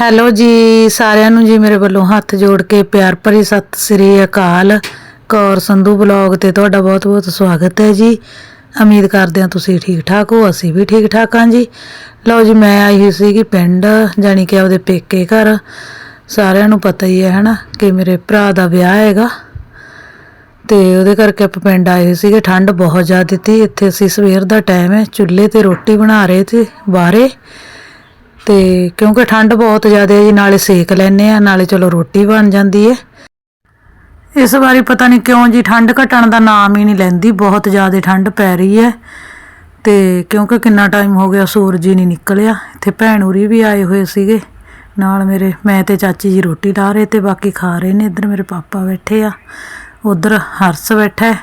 Hello ਜੀ, ਸਾਰਿਆਂ ਨੂੰ ਜੀ ਮੇਰੇ ਵੱਲੋਂ ਹੱਥ ਜੋੜ ਕੇ ਪਿਆਰ ਭਰੀ ਸਤਿ ਸ੍ਰੀ ਅਕਾਲ। ਕੌਰ ਸੰਧੂ ਬਲੌਗ ਤੇ ਤੁਹਾਡਾ ਬਹੁਤ-ਬਹੁਤ ਸਵਾਗਤ ਹੈ ਜੀ। ਉਮੀਦ ਕਰਦੇ ਹਾਂ ਤੁਸੀਂ ਠੀਕ ਠਾਕ ਹੋ, ਅਸੀਂ ਵੀ ਠੀਕ ਠਾਕ ਹਾਂ ਜੀ। ਲਓ ਜੀ, ਮੈਂ ਆਈ ਹੋਈ ਸੀਗੀ ਪਿੰਡ, ਜਾਣੀ ਕਿ ਆਪਦੇ ਪੇਕੇ ਘਰ। ਸਾਰਿਆਂ ਨੂੰ ਪਤਾ ਹੀ ਹੈ, ਹਨਾ, ਕਿ ਮੇਰੇ ਭਰਾ ਦਾ ਵਿਆਹ ਹੈਗਾ। ਤੇ ਉਹਦੇ ਕਰਕੇ ਆਪਾਂ ਪਿੰਡ ਆਏ ਹੋਏ ਸੀਗੇ, ਠੰਡ ਬਹੁਤ ਜ਼ਿਆਦਾ ਸੀ ਇੱਥੇ ਅਸੀਂ ਸਵੇਰ ਦਾ ਟਾਈਮ ਹੈ, ਚੁੱਲ੍ਹੇ ਤੇ ਰੋਟੀ ਬਣਾ ਰਹੇ ਤੇ ਬਾਹਰੇ। ਤੇ ਕਿਉਂਕਿ ਠੰਡ ਬਹੁਤ ਜ਼ਿਆਦਾ ਹੈ ਜੀ, ਨਾਲੇ ਸੇਕ ਲੈਨੇ ਆ ਨਾਲੇ ਚਲੋ ਰੋਟੀ ਬਣ ਜਾਂਦੀ ਹੈ। ਇਸ ਵਾਰੀ ਪਤਾ ਨਹੀਂ ਕਿਉਂ ਜੀ, ਠੰਡ ਘਟਣ ਦਾ ਨਾਮ ਹੀ ਨਹੀਂ ਲੈਂਦੀ, ਬਹੁਤ ਜ਼ਿਆਦਾ ਠੰਡ ਪੈ ਰਹੀ ਹੈ। ਤੇ ਕਿਉਂਕਿ ਕਿੰਨਾ ਟਾਈਮ ਹੋ ਗਿਆ ਸੂਰਜ ਹੀ ਨਹੀਂ ਨਿਕਲਿਆ, ਇੱਥੇ ਭੈਣ ਉਰੀ ਵੀ ਆਏ ਹੋਏ ਸੀਗੇ। ਨਾਲ ਮੇਰੇ, ਮੈਂ ਤੇ ਚਾਚੀ ਜੀ ਰੋਟੀ ਲਾ ਰਹੇ ਤੇ ਬਾਕੀ ਖਾ ਰਹੇ ਨੇ, ਇੱਧਰ ਮੇਰੇ ਪਾਪਾ ਬੈਠੇ ਆ, ਉਧਰ ਹਰਸ ਬੈਠਾ ਹੈ।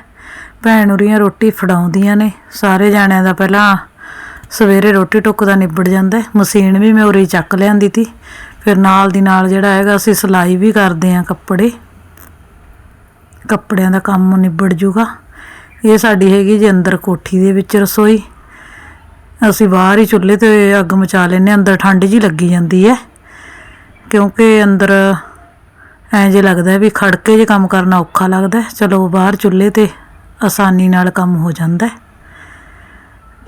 ਭੈਣ ਉਰੀਆਂ ਰੋਟੀ ਫੜਾਉਂਦੀਆਂ ਨੇ, ਸਾਰੇ ਜਾਣਿਆਂ ਦਾ ਪਹਿਲਾਂ ਸਵੇਰੇ ਰੋਟੀ ਟੁੱਕ ਦਾ ਨਿਬੜ ਜਾਂਦਾ ਮਸ਼ੀਨ ਵੀ ਮੈਂ ਉਰੇ ਚੱਕ ਲਿਆਂਦੀ ਤੀ। ਫਿਰ ਨਾਲ ਦੀ ਨਾਲ ਜਿਹੜਾ ਹੈਗਾ, ਅਸੀਂ ਸਿਲਾਈ ਵੀ ਕਰਦੇ ਆ ਕੱਪੜੇ। ਕੱਪੜਿਆਂ ਦਾ ਕੰਮ ਨਿਬੜ ਜੂਗਾ। ਇਹ ਸਾਡੀ ਹੈਗੀ ਜੀ ਅੰਦਰ ਕੋਠੀ ਦੇ ਵਿੱਚ ਰਸੋਈ। ਅਸੀਂ ਬਾਹਰ ਹੀ ਚੁੱਲ੍ਹੇ ਤੇ ਅੱਗ ਮਚਾ ਲੈਨੇ ਅੰਦਰ ਠੰਡ ਜੀ ਲੱਗੀ ਜਾਂਦੀ ਹੈ। ਕਿਉਂਕਿ ਅੰਦਰ ਐਂ ਜੇ ਲੱਗਦਾ ਹੈ ਵੀ ਖੜਕੇ ਜੇ ਕੰਮ ਕਰਨਾ ਔਖਾ ਲੱਗਦਾ ਹੈ। ਚਲੋ ਬਾਹਰ ਚੁੱਲ੍ਹੇ ਤੇ ਆਸਾਨੀ ਨਾਲ ਕੰਮ ਹੋ ਜਾਂਦਾ ਹੈ।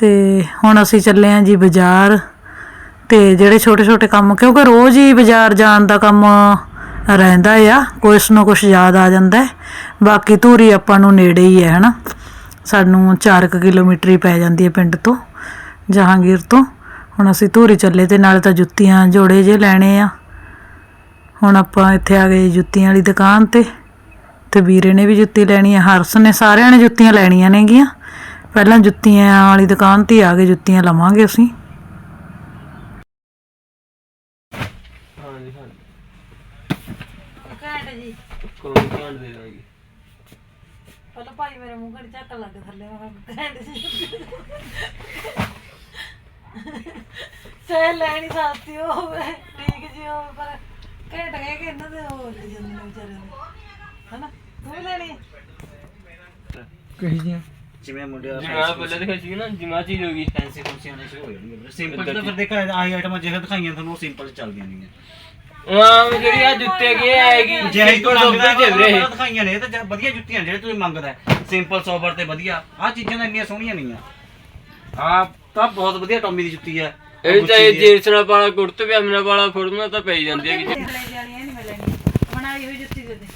ਤੇ ਹੁਣ ਅਸੀਂ ਚੱਲੇ ਆਂ ਜੀ ਬਾਜ਼ਾਰ ਤੇ ਜਿਹੜੇ ਛੋਟੇ ਛੋਟੇ ਕੰਮ, ਕਿਉਂਕਿ ਰੋਜ਼ ਹੀ ਬਾਜ਼ਾਰ ਜਾਣ ਦਾ ਕੰਮ ਰਹਿੰਦਾ ਆ ਕੁਛ ਨਾ ਕੁਛ ਯਾਦ ਆ ਜਾਂਦਾ ਬਾਕੀ ਧੂਰੀ ਆਪਾਂ ਨੂੰ ਨੇੜੇ ਹੀ ਹੈ, ਹਨਾ? ਸਾਨੂੰ 4 ਕਿਲੋਮੀਟਰ ਹੀ ਪੈ ਜਾਂਦੀ ਹੈ ਪਿੰਡ ਤੋਂ, ਜਹਾਂਗੀਰ ਤੋਂ। ਹੁਣ ਅਸੀਂ ਧੂਰੀ ਚੱਲੇ ਤੇ ਨਾਲੇ ਤਾਂ ਜੁੱਤੀਆਂ ਜੋੜੇ ਜੇ ਲੈਣੇ ਆ। ਹੁਣ ਆਪਾਂ ਇੱਥੇ ਆ ਗਏ ਜੁੱਤੀਆਂ ਵਾਲੀ ਦੁਕਾਨ ਤੇ ਤੇ ਵੀਰੇ ਨੇ ਵੀ ਜੁੱਤੀ ਲੈਣੀ ਆ, ਹਰਸ ਨੇ ਸਾਰਿਆਂ ਨੇ ਜੁੱਤੀਆਂ ਲੈਣੀਆਂ ਨੇਗੀਆਂ। ਪਹਿਲਾਂ ਜੁੱਤੀਆਂ ਵਾਲੀ ਦੁਕਾਨ ਤੇ ਆ ਗਏ ਜੁੱਤੀਆਂ ਲਵਾਂਗੇ ਅਸੀਂ। ਹਾਂਜੀ ਹਾਂਜੀ ਘੈਂਟ ਜੀ। ਕੋਲ ਕਾਂਡ ਦੇ ਦਾਂਗੇ। ਪਹਿਲਾਂ ਭਾਈ ਮੇਰੇ ਮੂੰਹ ਘੜੀ ਝੱਕ ਲੱਗ ਥੱਲੇ ਮੈਂ ਕਿਹਾ ਘੈਂਟ ਜੀ। ਚਾਹੇ ਲੈਣੀ ਸਸਤੀ ਹੋਵੇ ਠੀਕ ਜੀ ਹੋਵੇ ਪਰ ਘੈਂਟ ਕਹਿ ਕੇ ਇਹਨਾਂ ਦੇ ਹੋ ਜਾਂਦੇ ਨੇ ਵਿਚਾਰੇ ਦੇ। ਹਨਾ? ਤੂੰ ਵੀ ਲੈਣੀ? ਹੈ? ਕਹੀ ਜੀ ਜਿਵੇਂ ਮੁੰਡਿਆਂ ਜਿਵੇਂ ਆ ਪਹਿਲੇ ਦਿਖਾਈ ਸੀ ਨਾ ਜਿਮਾ ਚੀਜ਼ ਹੋ ਗਈ ਫੈਂਸੀ ਫੰਕਸ਼ਨ ਆਣੇ ਸ਼ੁਰੂ ਹੋ ਜਾਣਗੇ ਸਿੰਪਲ ਤਾਂ ਫਿਰ ਦੇਖਾ ਆਹੀ ਆਈਟਮਾਂ ਜਿਹੜਾ ਦਿਖਾਈਆਂ ਤੁਹਾਨੂੰ ਸਿੰਪਲ ਚੱਲਦੀਆਂ ਨਹੀਂ ਹਾਂ ਜਿਹੜੀ ਆ ਜੁੱਤੇ ਕੀ ਆਏਗੀ ਜੇ ਹੀ ਸਿੰਪਲ ਸੋਬਰ ਚੱਲ ਰਹੇ ਇਹ ਦਿਖਾਈਆਂ ਨੇ ਇਹ ਤਾਂ ਵਧੀਆ ਜੁੱਤੀਆਂ ਨੇ ਜਿਹੜੇ ਤੁਸੀਂ ਮੰਗਦਾ ਸਿੰਪਲ ਸੋਬਰ ਤੇ ਵਧੀਆ ਆਹ ਚੀਜ਼ਾਂ ਤਾਂ ਇੰਨੀਆਂ ਸੋਹਣੀਆਂ ਨਹੀਂ ਆ ਆਹ ਤਾਂ ਬਹੁਤ ਵਧੀਆ ਟੌਮੀ ਦੀ ਜੁੱਤੀ ਆ ਇਹ ਚਾਹੇ ਜੀਨਸ ਨਾਲ ਪਾਲਾ ਕੁੜਤੇ ਪਜਾਮੇ ਨਾਲ ਪਾਲਾ ਫੋਟੋਆਂ ਤਾਂ ਪਈ ਜਾਂਦੀ ਹੈ ਲੈ ਜਾਣੀ ਹੈ ਨਹੀਂ ਮੈਂ ਲੈਣੀ। ਬਣਾਈ ਹੋਈ ਜੁੱਤੀ ਦੇ ਦੇ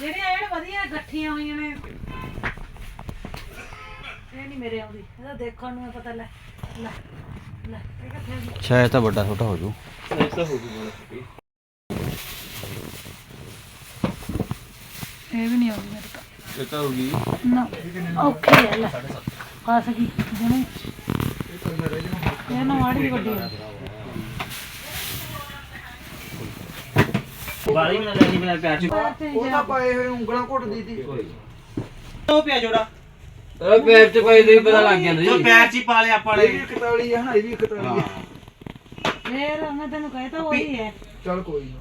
ਜਿਹੜੀਆਂ ਐਨ ਵਧੀਆ ਗੱਠੀਆਂ ਹੋਈਆਂ ਨੇ। ਇਹ ਨਹੀਂ ਮੇਰੇ ਆਉਂਦੀ। ਇਹਦਾ ਦੇਖਣ ਨੂੰ ਹੀ ਪਤਾ ਲੈ ਲੈ ਲੈ ਇਹ ਕਿੱਥੇ? ਸ਼ਾਇਦ ਤਾਂ ਵੱਡਾ ਛੋਟਾ ਹੋ ਜੂ। ਐਸਾ ਹੋ ਗਈ ਬੜਾ ਇਹ ਵੀ ਨਹੀਂ ਆਉਂਦੀ ਮੇਰੇ ਤਾਂ ਇਹ ਤਾਂ ਹੋ ਗਈ। ਨਾ ਔਖੀ ਹੈ ਲੈ। ਫਸ ਗਈ ਜਣੇ ਇਹ ਨਾ ਮਾੜੀ ਵੱਡੀ ਹੈ ਵਾਲੀ ਬਣਾ ਲੈਣੀ ਬਣਾ ਪਿਆਰ ਚ। ਉਹ ਤਾਂ ਪਾਏ ਹੋਏ ਉਂਗਲਾਂ ਘੁੱਟਦੀ ਤੀ। ਉਹ ਪਿਆ ਜੋੜਾ। ਉਹ ਪੈਰ ਚ ਪਾਈ ਦੇ ਪਤਾ ਲੱਗ ਜਾਂਦਾ ਜੋ। ਜੀ ਪਿਆਰ ਚ ਹੀ ਪਾ ਲਿਆ ਆਪਾਂ ਇਹ ਵੀ ਨੇ ਇੱਕ ਤਾਲੀ ਹੈ ਨਾ ਇਹ ਵੀ ਇੱਕ ਤਾਲੀ ਹੈ। ਫੇਰ ਮੈਂ ਤੈਨੂੰ ਕਹਿਤਾ ਉਹੀ ਹੈ। ਚਲ ਕੋਈ ਨਾ।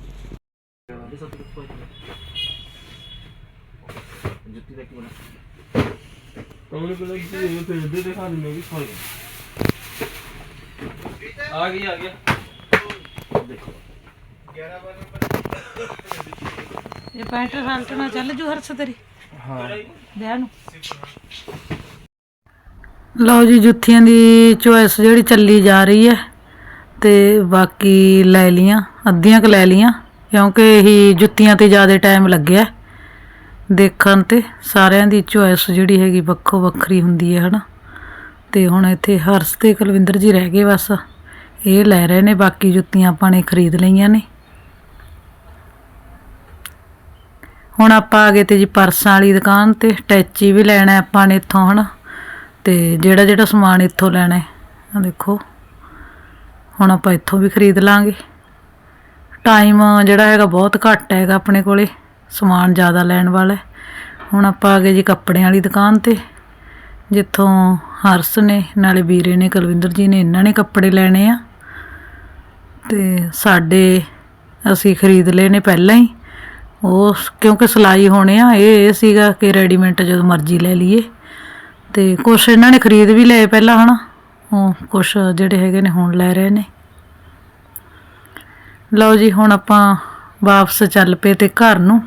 ਜੁੱਤੀ ਦਾ ਕੀ ਬਣਾ? ਉਹਨੇ ਪਹਿਲਾਂ ਕੀ ਇਹ ਫਿਰ ਦੇ ਦਿਖਾ ਦਿੰਦੇ ਵੀ ਖੋਲ ਆ ਗਈ ਆ ਗਿਆ ਇਹ ਪੈਂਟ ਸ਼ਰਟ ਨਾਲ ਚੱਲ ਜੂ ਹਰਸ ਤੇਰੀ। ਹਾਂ। ਵਿਆਹ ਨੂੰ। ਲਓ ਜੀ ਜੁੱਤੀਆਂ ਦੀ ਚੋਇਸ ਜਿਹੜੀ ਚੱਲੀ ਜਾ ਰਹੀ ਹੈ ਤੇ ਬਾਕੀ ਲੈ ਲੀਆਂ ਅੱਧੀਆਂ ਕ ਲੈ ਲੀਆਂ ਕਿਉਂਕਿ ਇਹੀ ਜੁੱਤੀਆਂ ਤੇ ਜ਼ਿਆਦਾ ਟਾਈਮ ਲੱਗਿਆ। ਦੇਖਣ ਤੇ ਸਾਰਿਆਂ ਦੀ ਚੋਇਸ ਜਿਹੜੀ ਹੈਗੀ ਵੱਖੋ ਵੱਖਰੀ ਹੁੰਦੀ ਹੈ ਹਨਾ? ਤੇ ਹੁਣ ਇੱਥੇ ਹਰਸ ਤੇ ਕੁਲਵਿੰਦਰ ਜੀ ਰਹਿ ਗਏ ਬਸ। ਇਹ ਲੈ ਰਹੇ ਨੇ ਬਾਕੀ ਜੁੱਤੀਆਂ ਆਪਾਂ ਨੇ ਖਰੀਦ ਲਈਆਂ ਨੇ। ਹੁਣ ਆਪਾਂ ਆ ਗਏ ਤੇ ਜੀ ਪਰਸਾਂ ਵਾਲੀ ਦੁਕਾਨ ਤੇ, ਟੈਚੀ ਵੀ ਲੈਣਾ ਆਪਾਂ ਨੇ ਇੱਥੋਂ, ਹਨਾ? ਤੇ ਜਿਹੜਾ ਜਿਹੜਾ ਸਮਾਨ ਇੱਥੋਂ ਲੈਣਾ ਆ ਦੇਖੋ। ਹੁਣ ਆਪਾਂ ਇੱਥੋਂ ਵੀ ਖਰੀਦ ਲਾਂਗੇ। ਟਾਈਮ ਜਿਹੜਾ ਹੈਗਾ ਬਹੁਤ ਘੱਟ ਹੈਗਾ ਆਪਣੇ ਕੋਲੇ, ਸਮਾਨ ਜ਼ਿਆਦਾ ਲੈਣ ਵਾਲਾ ਹੁਣ ਆਪਾਂ ਆ ਗਏ ਜੀ ਕੱਪੜਿਆਂ ਵਾਲੀ ਦੁਕਾਨ ਤੇ, ਜਿੱਥੋਂ ਹਰਸ ਨੇ, ਨਾਲੇ ਵੀਰੇ ਨੇ, ਕੁਲਵਿੰਦਰ ਜੀ ਨੇ, ਇਹਨਾਂ ਨੇ ਕੱਪੜੇ ਲੈਣੇ ਆ। ਤੇ ਸਾਡੇ ਅਸੀਂ ਖਰੀਦ ਲਏ ਨੇ ਪਹਿਲਾਂ ਹੀ। ਉਹ ਕਿਉਂਕਿ ਸਿਲਾਈ ਹੋਣੇ ਆ, ਇਹ ਇਹ ਸੀਗਾ ਕਿ ਰੈਡੀਮੇਡ ਜਦੋਂ ਮਰਜ਼ੀ ਲੈ ਲਈਏ। ਤੇ ਕੁਛ ਇਹਨਾਂ ਨੇ ਖਰੀਦ ਵੀ ਲਏ ਪਹਿਲਾਂ, ਹਨਾ? ਉਹ ਕੁਛ ਜਿਹੜੇ ਹੈਗੇ ਨੇ ਹੁਣ ਲੈ ਰਹੇ ਨੇ। ਲਓ ਜੀ, ਹੁਣ ਆਪਾਂ ਵਾਪਸ ਚੱਲ ਪਏ ਤੇ ਘਰ ਨੂੰ।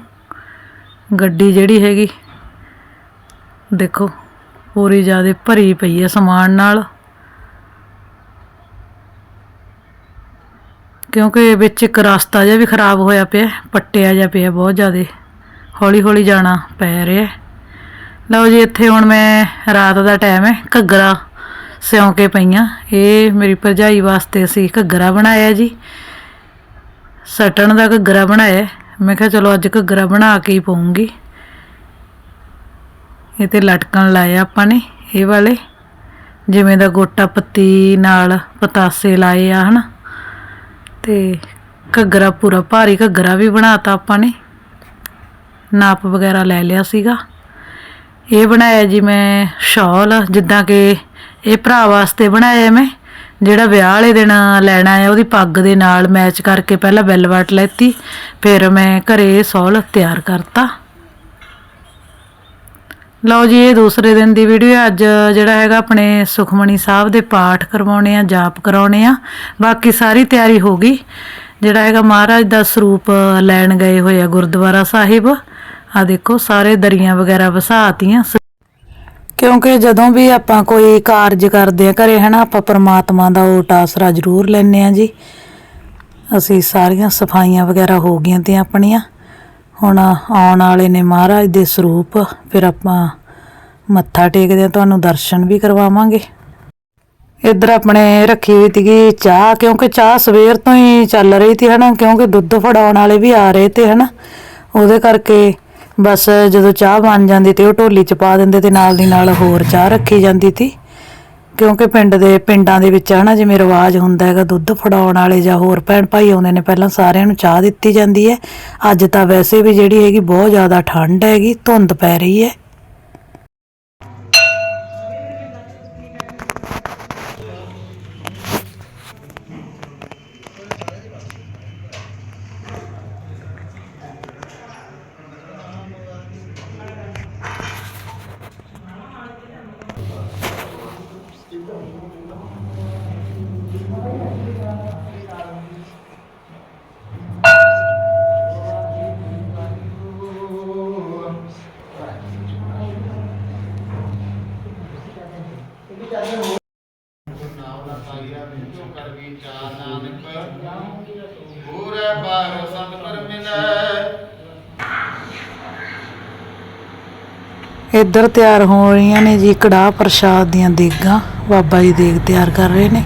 ਗੱਡੀ ਜਿਹੜੀ ਹੈਗੀ, ਦੇਖੋ, ਪੂਰੀ ਜਿਆਦੇ ਭਰੀ ਪਈ ਹੈ ਸਮਾਨ ਨਾਲ। ਕਿਉਂਕਿ ਵਿੱਚ ਇੱਕ ਰਸਤਾ ਜਿਹਾ ਵੀ ਖਰਾਬ ਹੋਇਆ ਪਿਆ, ਪੱਟਿਆ ਜਿਹਾ ਪਿਆ ਬਹੁਤ ਜ਼ਿਆਦਾ। ਹੌਲੀ ਹੌਲੀ ਜਾਣਾ ਪੈ ਰਿਹਾ। ਲਓ ਜੀ, ਇੱਥੇ ਹੁਣ ਮੈਂ ਰਾਤ ਦਾ ਟਾਈਮ ਹੈ, ਘੱਗਰਾ ਸਿਉਂ ਕੇ ਪਈਆਂ। ਇਹ ਮੇਰੀ ਭਰਜਾਈ ਵਾਸਤੇ ਅਸੀਂ ਘੱਗਰਾ ਬਣਾਇਆ ਜੀ। ਸਟਣ ਦਾ ਘੱਗਰਾ ਬਣਾਇਆ। ਮੈਂ ਕਿਹਾ ਚਲੋ ਅੱਜ ਘੱਗਰਾ ਬਣਾ ਕੇ ਹੀ ਪਾਉਂਗੀ ਇਹ ਤੇ ਲਟਕਣ ਲਾਇਆ ਆਪਾਂ ਨੇ, ਇਹ ਵਾਲੇ। ਜਿਵੇਂ ਦਾ ਗੋਟਾ ਪੱਤੀ ਨਾਲ ਪਤਾਸੇ ਲਾਏ ਆ, ਹਨਾ। ਤੇ ਘੱਗਰਾ ਪੂਰਾ ਭਾਰੀ ਘੱਗਰਾ ਵੀ ਬਣਾਤਾ ਆਪਾਂ ਨੇ। ਨਾਪ ਵਗੈਰਾ ਲੈ ਲਿਆ ਸੀਗਾ। ਇਹ ਬਣਾਇਆ ਜੀ ਮੈਂ ਸ਼ਾਲ, ਜਿੱਦਾਂ ਕਿ ਇਹ ਭਰਾ ਵਾਸਤੇ ਬਣਾਇਆ ਮੈਂ, ਜਿਹੜਾ ਵਿਆਹ ਵਾਲੇ ਦਿਨ ਲੈਣਾ ਹੈ, ਉਹਦੀ ਪੱਗ ਦੇ ਨਾਲ ਮੈਚ ਕਰਕੇ ਪਹਿਲਾਂ ਵੈਲਵਟ ਲੈਤੀ, ਫਿਰ ਮੈਂ ਘਰੇ ਇਹ ਸ਼ਾਲ ਤਿਆਰ ਕਰਤਾ। ਲਓ ਜੀ, ਇਹ ਦੂਸਰੇ ਦਿਨ ਦੀ ਵੀਡੀਓ ਹੈ। ਅੱਜ ਜਿਹੜਾ ਹੈਗਾ, ਆਪਣੇ ਸੁਖਮਣੀ ਸਾਹਿਬ ਦੇ ਪਾਠ ਕਰਵਾਉਣੇ ਆ, ਜਾਪ ਕਰਾਉਣੇ ਆ। ਬਾਕੀ ਸਾਰੀ ਤਿਆਰੀ ਹੋ ਗਈ। ਜਿਹੜਾ ਹੈਗਾ, ਮਹਾਰਾਜ ਦਾ ਸਰੂਪ ਲੈਣ ਗਏ ਹੋਏ ਆ ਗੁਰਦੁਆਰਾ ਸਾਹਿਬ। ਆ ਦੇਖੋ, ਸਾਰੇ ਦਰੀਆਂ ਵਗੈਰਾ ਵਸਾਤੀਆਂ। ਕਿਉਂਕਿ ਜਦੋਂ ਵੀ ਆਪਾਂ ਕੋਈ ਕਾਰਜ ਕਰਦੇ ਆ ਘਰੇ, ਹਨਾ, ਆਪਾਂ ਪਰਮਾਤਮਾ ਦਾ ਓਟ ਆਸਰਾ ਜ਼ਰੂਰ ਲੈਂਦੇ ਆ ਜੀ। ਅਸੀਂ ਸਾਰੀਆਂ ਸਫਾਈਆਂ ਵਗੈਰਾ ਹੋ ਗਈਆਂ ਤੇ ਆਪਣੀਆਂ। ਹੁਣ ਆਉਣ ਵਾਲੇ ਨੇ ਮਹਾਰਾਜ ਦੇ ਸਰੂਪ, ਫਿਰ ਆਪਾਂ ਮੱਥਾ ਟੇਕਦੇ ਆ ਤੁਹਾਨੂੰ ਦਰਸ਼ਨ ਵੀ ਕਰਵਾਵਾਂਗੇ। ਇੱਧਰ ਆਪਣੇ ਰੱਖੀ ਹੋਈ ਸੀਗੀ ਚਾਹ, ਕਿਉਂਕਿ ਚਾਹ ਸਵੇਰ ਤੋਂ ਹੀ ਚੱਲ ਰਹੀ ਸੀ, ਹਨਾ? ਕਿਉਂਕਿ ਦੁੱਧ ਫੜਾਉਣ ਵਾਲੇ ਵੀ ਆ ਰਹੇ ਤੇ, ਹਨਾ? ਉਹਦੇ ਕਰਕੇ ਬਸ ਜਦੋਂ ਚਾਹ ਬਣ ਜਾਂਦੀ ਤੇ ਉਹ ਢੋਲੀ ਚ ਪਾ ਦਿੰਦੇ ਤੇ ਨਾਲ ਦੀ ਨਾਲ ਹੋਰ ਚਾਹ ਰੱਖੀ ਜਾਂਦੀ ਸੀ। ਕਿਉਂਕਿ ਪਿੰਡ ਦੇ ਪਿੰਡਾਂ ਦੇ ਵਿੱਚ ਹਨਾ, ਜਿਵੇਂ ਰਿਵਾਜ ਹੁੰਦਾ ਹੈਗਾ, ਦੁੱਧ ਫੜਾਉਣ ਵਾਲੇ ਜਾਂ ਹੋਰ ਭੈਣ ਭਾਈ ਆਉਂਦੇ ਨੇ, ਪਹਿਲਾਂ ਸਾਰਿਆਂ ਨੂੰ ਚਾਹ ਦਿੱਤੀ ਜਾਂਦੀ ਹੈ। ਅੱਜ ਤਾਂ ਵੈਸੇ ਵੀ ਜਿਹੜੀ ਹੈਗੀ ਬਹੁਤ ਜ਼ਿਆਦਾ ਠੰਡ ਹੈਗੀ, ਧੁੰਦ ਪੈ ਰਹੀ ਹੈ। ਪੂਰੇ ਬਾਰ ਸੰਤ ਪਰ ਮਿਲੈ। ਇੱਧਰ ਤਿਆਰ ਹੋ ਰਹੀਆਂ ਨੇ ਜੀ ਕੜਾਹ ਪ੍ਰਸ਼ਾਦ ਦੀਆਂ ਦੇਗਾਂ। ਬਾਬਾ ਜੀ ਦੇਗ ਤਿਆਰ ਕਰ ਰਹੇ ਨੇ।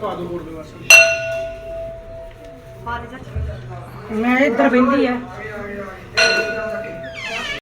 पा दो बोर्ड में ਮੈਂ ਇੱਧਰ ਬੈਠੀ ਆ।